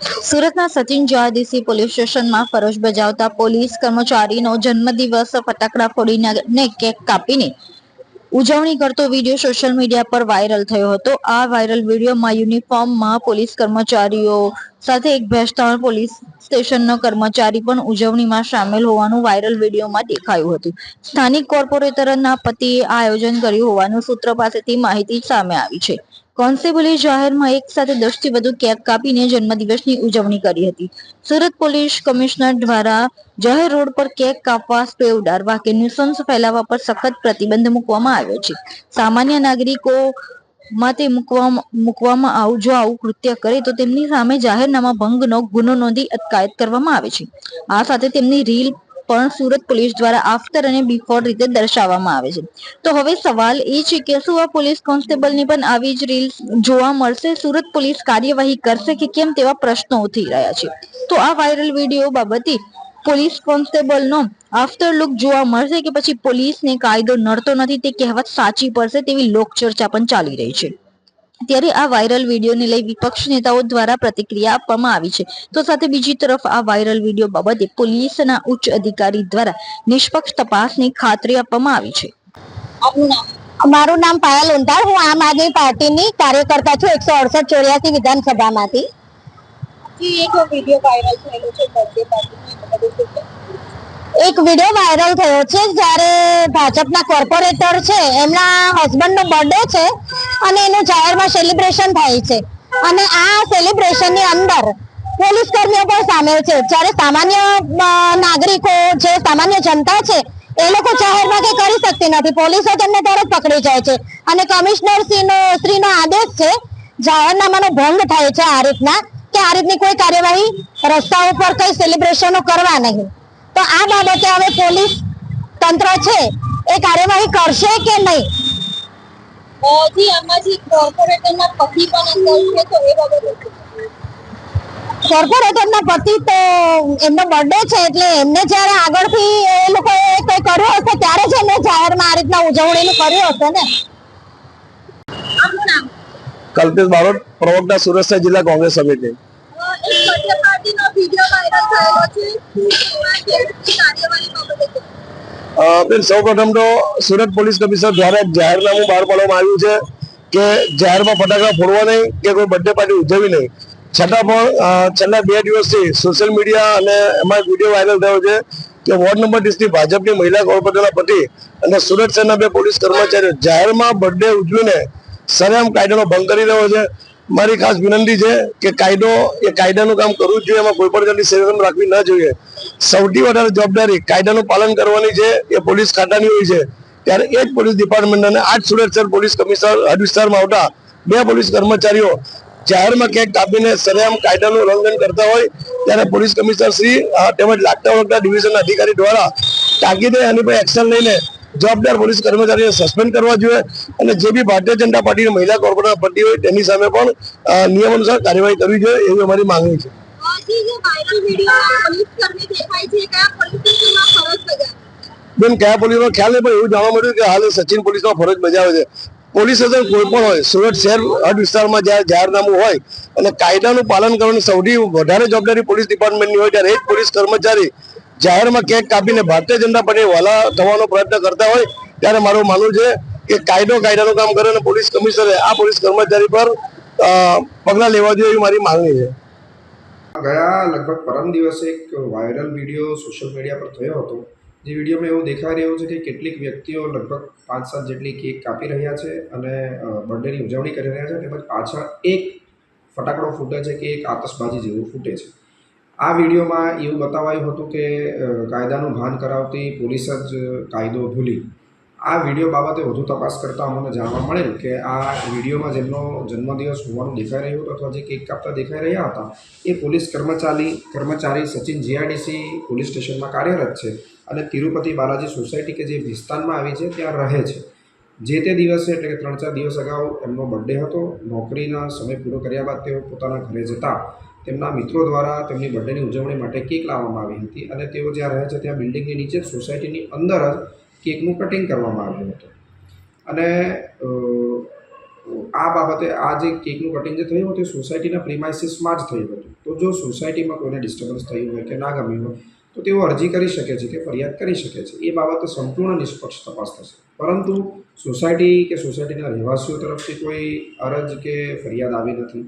સુરતના સચિન જયાદીસી પોલીસ સ્ટેશનમાં ફરજ બજાવતા પોલીસ કર્મચારીનો જન્મદિવસ ફટાકડા ફોડીને કેક કાપીને ઉજવણી કરતો વીડિયો સોશિયલ મીડિયા પર વાયરલ થયો હતો. આ વાયરલ વિડીયોમાં યુનિફોર્મમાં પોલીસ કર્મચારીઓ સાથે એક ભેસ્તાણ પોલીસ સ્ટેશનનો કર્મચારી પણ ઉજવણીમાં સામેલ હોવાનું વાયરલ વિડીયોમાં દેખાયું હતું. સ્થાનિક કોર્પોરેટરના પતિએ આયોજન કર્યું હોવાનું સૂત્ર પાસેથી માહિતી સામે આવી છે. કોન્સ્ટેબલે જાહેરમાં એક સાથે દસથી વધુ કેક કાપીને જન્મદિવસની ઉજવણી કરી હતી. સુરત પોલીસ કમિશનર દ્વારા જાહેર રોડ પર કેક કાપવા સ્પ્રે ઉડાડવા કે ન્યુસન્સ ફેલાવવા પર સખત પ્રતિબંધ મૂકવામાં આવ્યો છે. સામાન્ય નાગરિકો માટે મૂકવામાં મૂકવામાં આવું, જો આવું કૃત્ય કરે તો તેમની સામે જાહેરનામા ભંગનો ગુનો નોંધી અટકાયત કરવામાં આવે છે. આ સાથે તેમની રીલ પણ સુરત પોલીસ દ્વારા આફ્ટર અને બિફોર રીતે દર્શાવવામાં આવે છે. તો હવે સવાલ એ છે કે શું આ પોલીસ કોન્સ્ટેબલની પણ આવી જ રીલ્સ જોવા મળશે? સુરત પોલીસ કાર્યવાહી કરશે કે કેમ તેવા પ્રશ્નો ઉઠી રહ્યા છે? તો આ વાયરલ વીડિયો બાબતે પોલીસ કોન્સ્ટેબલનો આફ્ટર લુક જોવા મળશે કે પછી પોલીસને કાયદો નડતો નથી તે કહેવત સાચી પડશે તેવી લોકચર્ચા પણ ચાલી રહી છે. ત્યારે આ વાયરલ વિડીયોને લઈ વિપક્ષ નેતાઓ દ્વારા પ્રતિક્રિયા આપવામાં આવી છે. તો સાથે બીજી તરફ આ વાયરલ વીડિયો બાબતે પોલીસના ઉચ્ચ અધિકારી દ્વારા નિષ્પક્ષ તપાસની ખાતરી આપવામાં આવી છે. મારું નામ પાયલ ઉંધાર હું આમ આદમી પાર્ટીની કાર્યકર્તા છું એકસો અડસઠ ચોર્યાસી વિધાનસભામાંથી. એક વીડિયો વાયરલ થયેલો છે બર્થડે પાર્ટીનો એક વીડિયો વાયરલ થયો છે જ્યારે ભાજપના કોર્પોરેટર છે, એમના હસબન્ડનો બર્થડે છે અને એનું જાહેરમાં સેલિબ્રેશન થાય છે. અને આ સેલિબ્રેશનની અંદર પોલીસ કર્મીઓ પણ સામેલ છે. જ્યારે સામાન્ય નાગરિકો જે સામાન્ય જનતા છે, એ લોકો જાહેરમાં કંઈ કરી શકતી નથી. પોલીસો તેમને તરત પકડી જાય છે. અને કમિશનર શ્રીનો શ્રીનો આદેશ છે, જાહેરનામાનો ભંગ થાય છે આ રીતના કે આ રીતની કોઈ કાર્યવાહી રસ્તા ઉપર કઈ સેલિબ્રેશનો કરવા નહીં. તો આ બાબતે હવે પોલીસ તંત્ર છે એ કાર્યવાહી કરશે કે નહીં? જી આમાં જે કોર્પોરેટરના પતિ પણ અંદર છે તો એ બાબતે કોર્પોરેટરના પતિ તો એમનો બર્થડે છે એટલે એમને જ્યારે આગળથી એ લોકોએ કંઈ કર્યું હશે ત્યારે જ એમને જાહેરમાં આ રીતના ઉજવણીનું કર્યું હશે ને? કલ્પેશ બારોટ પ્રવક્તા સુરત જિલ્લા કોંગ્રેસ સમિતિ. બેન, સૌ પ્રથમ તો સુરત પોલીસ કમિશનર દ્વારા જાહેરનામું બહાર પાડવામાં આવ્યું છે કે જાહેરમાં ફટાકડા ફોડવા નહીં કે કોઈ બર્થડે પાર્ટી ઉજવવી નહીં. છતાં પણ છેલ્લા બે દિવસથી સોશિયલ મીડિયા અને એમાં વીડિયો વાયરલ થયો છે કે વોર્ડ નંબર ત્રીસની ભાજપની મહિલા કોર્પોરેટરના પતિ અને સુરત શહેરના બે પોલીસ કર્મચારીઓ જાહેરમાં બર્થડે ઉજવીને સરેમ કાયદાનો ભંગ કરી રહ્યો છે. મારી ખાસ વિનંતી છે કે કાયદો, એ કાયદાનું કામ કરવું જ જોઈએ, એમાં કોઈ પણ જાતની સેવન રાખવી ન જોઈએ. સૌથી વધારે જવાબદારી કાયદાનું પાલન કરવાની છે, એ પોલીસ ખાતાની હોય છે. ત્યારે એ જ પોલીસ ડિપાર્ટમેન્ટ અને આજ સુરત પોલીસ કમિશનર હદ વિસ્તારમાં આવતા બે પોલીસ કર્મચારીઓ જાહેરમાં કેક કાપીને સરેઆમ કાયદાનું ઉલ્લંઘન કરતા હોય, ત્યારે પોલીસ કમિશનર શ્રી તેમજ લાગતા વળગતા ડિવિઝનના અધિકારી દ્વારા તાકીદે એની પર એક્શન લઈને જવાબદાર પોલીસ કર્મચારીને સસ્પેન્ડ કરવા જોઈએ અને જે બી ભારતીય જનતા પાર્ટીની મહિલા કોર્પોરેટર પટ્ટી હોય તેની સામે પણ નિયમ અનુસાર કાર્યવાહી કરવી જોઈએ એવી અમારી માંગણી છે. પોલીસ પોલીસ બેન કયા પોલીસનો ખ્યાલ નહીં પણ એવું જાણવા મળ્યું કે હાલ સચિન સચિન પોલીસમાં ફરજ બજાવે છે. પોલીસ સ્ટેશન કોઈ પણ હોય સુરત શહેર હદ વિસ્તારમાં જ્યારે જાહેરનામું હોય અને કાયદાનું પાલન કરવાની સૌથી વધારે જવાબદારી પોલીસ ડિપાર્ટમેન્ટની હોય ત્યારે એક પોલીસ કર્મચારી જાહેરમાં કેક કાપીને ભારતીય જનતા પાર્ટી વાલા થવાનો પ્રયત્ન કરતા હોય, ત્યારે મારું માનવું છે કે કાયદો કાયદાનું કામ કરે અને પોલીસ કમિશનરે આ પોલીસ કર્મચારી પર પગલાં લેવા જોઈએ એવી મારી માંગણી છે. ગયા લગભગ પરમ દિવસે એક વાયરલ વીડિયો સોશિયલ મીડિયા પર થયો હતો, જે વિડીયોમાં એવું દેખાઈ રહ્યું છે કે કેટલીક વ્યક્તિઓ લગભગ પાંચ સાત જેટલી કેક કાપી રહ્યા છે અને બર્થડેની ઉજવણી કરી રહ્યા છે, તેમજ પાછળ એક ફટાકડો ફૂટે છે કે એક આતશબાજી જેવું ફૂટે છે. આ વિડીયોમાં એવું બતાવાયું હતું કે કાયદાનું ભાન કરાવતી પોલીસ જ કાયદો ભૂલી. આ વીડિયો બાબતે વધુ તપાસ કરતાં અમને જાણવા મળેલ કે આ વિડીયોમાં જેમનો જન્મદિવસ હોવાનું દેખાઈ રહ્યું હતું અથવા જે કેક કાપતા દેખાઈ રહ્યા હતા, એ પોલીસ કર્મચારી કર્મચારી સચિન જીઆરડીસી પોલીસ સ્ટેશનમાં કાર્યરત છે અને તિરુપતિ બાલાજી સોસાયટી કે જે વિસ્તારમાં આવી છે ત્યાં રહે છે. જે તે દિવસે એટલે કે ત્રણ ચાર દિવસ અગાઉ એમનો બર્થડે હતો, નોકરીના સમય પૂરો કર્યા બાદ તેઓ પોતાના ઘરે જતા તેમના મિત્રો દ્વારા તેમની બર્થડેની ઉજવણી માટે કેક લાવવામાં આવી હતી અને તેઓ જ્યાં રહે છે ત્યાં બિલ્ડિંગની નીચે સોસાયટીની અંદર જ કેકનું કટિંગ કરવામાં આવ્યું હતું. અને આ બાબતે આ જે કેકનું કટિંગ જે થયું હતું એ સોસાયટીના પ્રિમાઇસીસમાં જ થયું હતું. તો જો સોસાયટીમાં કોઈને ડિસ્ટર્બન્સ થયું હોય કે ના ગમ્યું હોય, તો તેઓ અરજી કરી શકે છે કે ફરિયાદ કરી શકે છે. એ બાબતે સંપૂર્ણ નિષ્પક્ષ તપાસ થશે. પરંતુ સોસાયટી કે સોસાયટીના રહેવાસીઓ તરફથી કોઈ અરજ કે ફરિયાદ આવી નથી.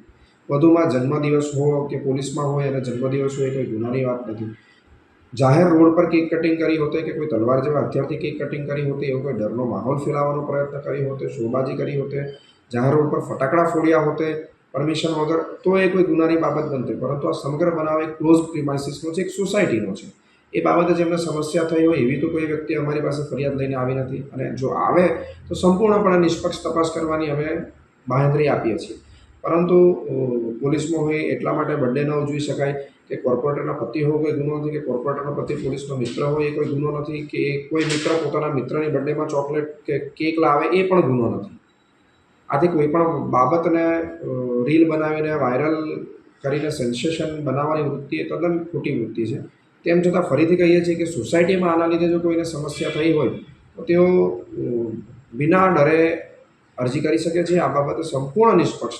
વધુમાં જન્મદિવસ હોય કે પોલીસમાં હોય અને જન્મદિવસ હોય કોઈ ગુનાની વાત નથી. જાહેર રોડ પર કેક કટિંગ કરી હોતે કે કોઈ તલવાર જેવા હથિયારથી કેક કટિંગ કરી હોતી, એવો કોઈ ડરનો માહોલ ફેલાવવાનો પ્રયત્ન કર્યો હોતે, શોબાજી કરી હોતે, જાહેર રોડ પર ફટાકડા ફોડ્યા હોતે, પરમિશન વગર, તો એ કોઈ ગુનાની બાબત બનતી. પરંતુ આ સમગ્ર બનાવ એક ક્લોઝ પ્રિમાઇસીસનો છે, એક સોસાયટીનો છે. એ બાબતે જેમને સમસ્યા થઈ હોય એવી તો કોઈ વ્યક્તિ અમારી પાસે ફરિયાદ લઈને આવી નથી. અને જો આવે, તો સંપૂર્ણપણે નિષ્પક્ષ તપાસ કરવાની અમે બાહેંધરી આપીએ છીએ. પરંતુ પોલીસમાં હોય એટલા માટે બંને ન ઉજવી શકાય કે કોર્પોરેટરના પતિ હોય કોઈ ગુનો નથી, કે કોર્પોરેટરનો પતિ પોલીસનો મિત્ર હોય એ કોઈ ગુનો નથી, કે કોઈ મિત્ર પોતાના મિત્રની બર્થડેમાં ચોકલેટ કે કેક લાવે એ પણ ગુનો નથી. આથી કોઈ પણ બાબતને રીલ બનાવીને વાયરલ કરીને સેન્સેશન બનાવવાની વૃત્તિ એ તદ્દન ખોટી વૃત્તિ છે. તેમ છતાં ફરીથી કહીએ છીએ કે સોસાયટીમાં આના લીધે જો કોઈને સમસ્યા થઈ હોય, તો તેઓ વિના ડરે અરજી કરી શકે છે. આ બાબતે સંપૂર્ણ નિષ્પક્ષ